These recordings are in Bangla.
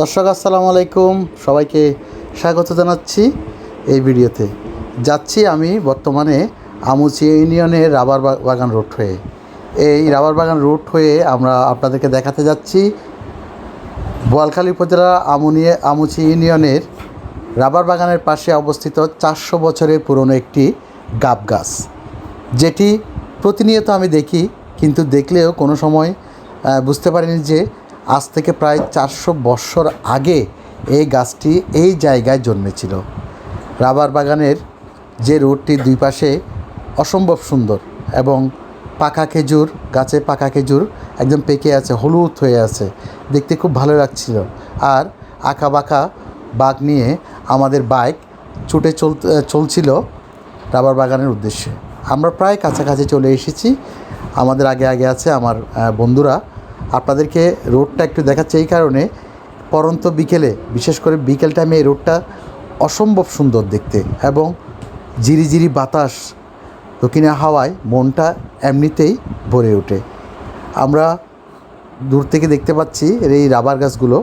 দর্শক, আসসালামু আলাইকুম। সবাইকে স্বাগত জানাচ্ছি এই ভিডিওতে। যাচ্ছি আমি বর্তমানে আমুচি ইউনিয়নের রাবার বাগান রোড হয়ে। এই রাবার বাগান রোড হয়ে আমরা আপনাদেরকে দেখাতে যাচ্ছি বোয়ালখালী উপজেলা আমুনিয়ে আমুচি ইউনিয়নের রাবার বাগানের পাশে অবস্থিত চারশো বছরের পুরনো একটি গাব গাছ। যেটি প্রতিনিয়ত আমি দেখি, কিন্তু দেখলেও কোনো সময় বুঝতে পারিনি যে আজ থেকে প্রায় চারশো বৎসর আগে এই গাছটি এই জায়গায় জন্মেছিল। রাবার বাগানের যে রোডটির দুই পাশে অসম্ভব সুন্দর এবং পাকা খেজুর, গাছে পাকা খেজুর একদম পেকে আছে, হলুদ হয়ে আছে, দেখতে খুব ভালো লাগছিল। আর আঁকা বাঁকা বাঘ নিয়ে আমাদের বাইক ছুটে চল চলছিল রাবার বাগানের উদ্দেশ্যে। আমরা প্রায় কাছাকাছি চলে এসেছি। আমাদের আগে আগে আছে আমার বন্ধুরা। আপনাদেরকে রোডটা একটু দেখাচ্ছে এই কারণে। পরন্ত বিকেলে, বিশেষ করে বিকেল টাইমে এই রোডটা অসম্ভব সুন্দর দেখতে এবং জিরিজিরি বাতাস দক্ষিণে হাওয়ায় মনটা এমনিতেই ভরে ওঠে। আমরা দূর থেকে দেখতে পাচ্ছি এই রাবার গাছগুলো।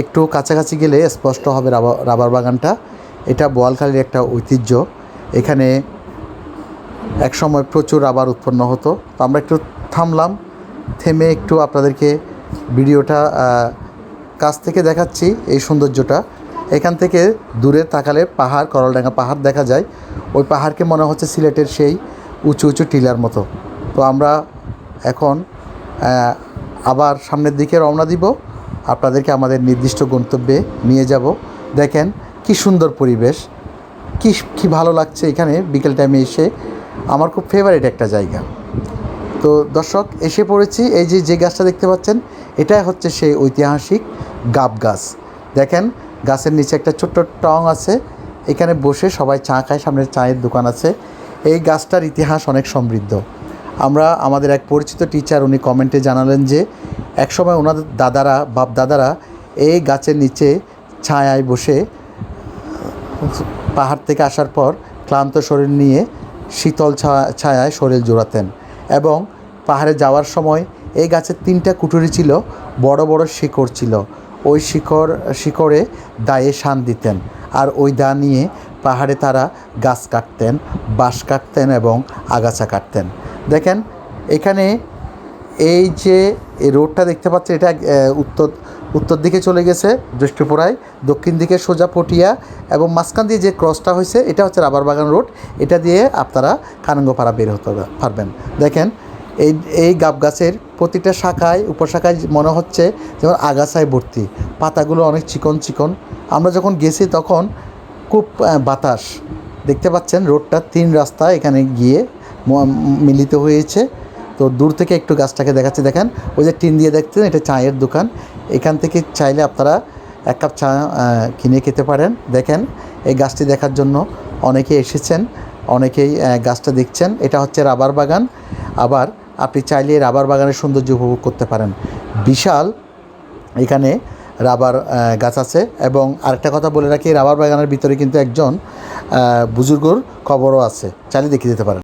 একটু কাছাকাছি গেলে স্পষ্ট হবে রাবার বাগানটা। এটা বোয়ালখালীর একটা ঐতিহ্য। এখানে একসময় প্রচুর রাবার উৎপন্ন হতো। তো আমরা একটু থামলাম। থেমে একটু আপনাদেরকে ভিডিওটা কাছ থেকে দেখাচ্ছি এই সৌন্দর্যটা। এখান থেকে দূরে তাকালে পাহাড়, করলডাঙ্গা পাহাড় দেখা যায়। ওই পাহাড়কে মনে হচ্ছে সিলেটের সেই উঁচু উঁচু টিলার মতো। তো আমরা এখন আবার সামনের দিকে রওনা দিব। আপনাদেরকে আমাদের নির্দিষ্ট গন্তব্যে নিয়ে যাব। দেখেন কি সুন্দর পরিবেশ। কি, কী ভালো লাগছে এখানে। বিকেল টাইমে এসে আমার খুব ফেভারিট একটা জায়গা। তো দর্শক, এসে পড়েছি। এই যে যে গাছটা দেখতে পাচ্ছেন, এটাই হচ্ছে সেই ঐতিহাসিক গাব গাছ। দেখেন, গাছের নিচে একটা ছোট্ট টং আছে। এখানে বসে সবাই চা খায়, সামনে চায়ের দোকান আছে। এই গাছটার ইতিহাস অনেক সমৃদ্ধ। আমরা, আমাদের এক পরিচিত টিচার উনি কমেন্টে জানালেন যে, একসময় ওনাদের দাদারা বাপ দাদারা এই গাছের নিচে ছায়ায় বসে, পাহাড় থেকে আসার পর ক্লান্ত শরীর নিয়ে শীতল ছায়ায় শরীর জোড়াতেন। এবং পাহাড়ে যাওয়ার সময় এই গাছের তিনটা কুটুরি ছিল, বড় বড় শিকড় ছিল। ওই শিকড়, শিকড়ে দায়ে শান দিতেন আর ওই দা নিয়ে পাহাড়ে তারা গাছ কাটতেন, বাঁশ কাটতেন এবং আগাছা কাটতেন। দেখেন, এখানে এই যে রোডটা দেখতে পাচ্ছেন, এটা উত্তর উত্তর দিকে চলে গেছে জ্যৈষ্ঠপুরায় দক্ষিণ দিকে সোজা পটিয়া এবং মাঝখান দিয়ে যে ক্রসটা হয়েছে, এটা হচ্ছে রাবার বাগান রোড। এটা দিয়ে আপনারা কানঙ্গপাড়া বের হতে পারবেন। দেখেন এই এই গাব গাছের প্রতিটা শাখায়, উপশাখায় মনে হচ্ছে যেমন আগাছায় ভর্তি। পাতাগুলো অনেক চিকন চিকন। আমরা যখন গেছি তখন খুব বাতাস। দেখতে পাচ্ছেন রোডটা তিন রাস্তা এখানে গিয়ে মিলিত হয়েছে। তো দূর থেকে একটু গাছটাকে দেখাচ্ছি। দেখেন, ওই যে টিন দিয়ে দেখছেন, এটা চায়ের দোকান। এখান থেকে চাইলে আপনারা এক কাপ চা কিনে খেতে পারেন। দেখেন, এই গাছটি দেখার জন্য অনেকে এসেছেন, অনেকেই গাছটা দেখছেন। এটা হচ্ছে রাবার বাগান। আবার আপনি চাইলে রাবার বাগানের সৌন্দর্য উপভোগ করতে পারেন। বিশাল এখানে রাবার গাছ আছে এবং আরেকটা কথা বলে রাখি, রাবার বাগানের ভিতরে কিন্তু একজন বুজুর্গর কবরও আছে। চাইলে দেখিয়ে দিতে পারেন।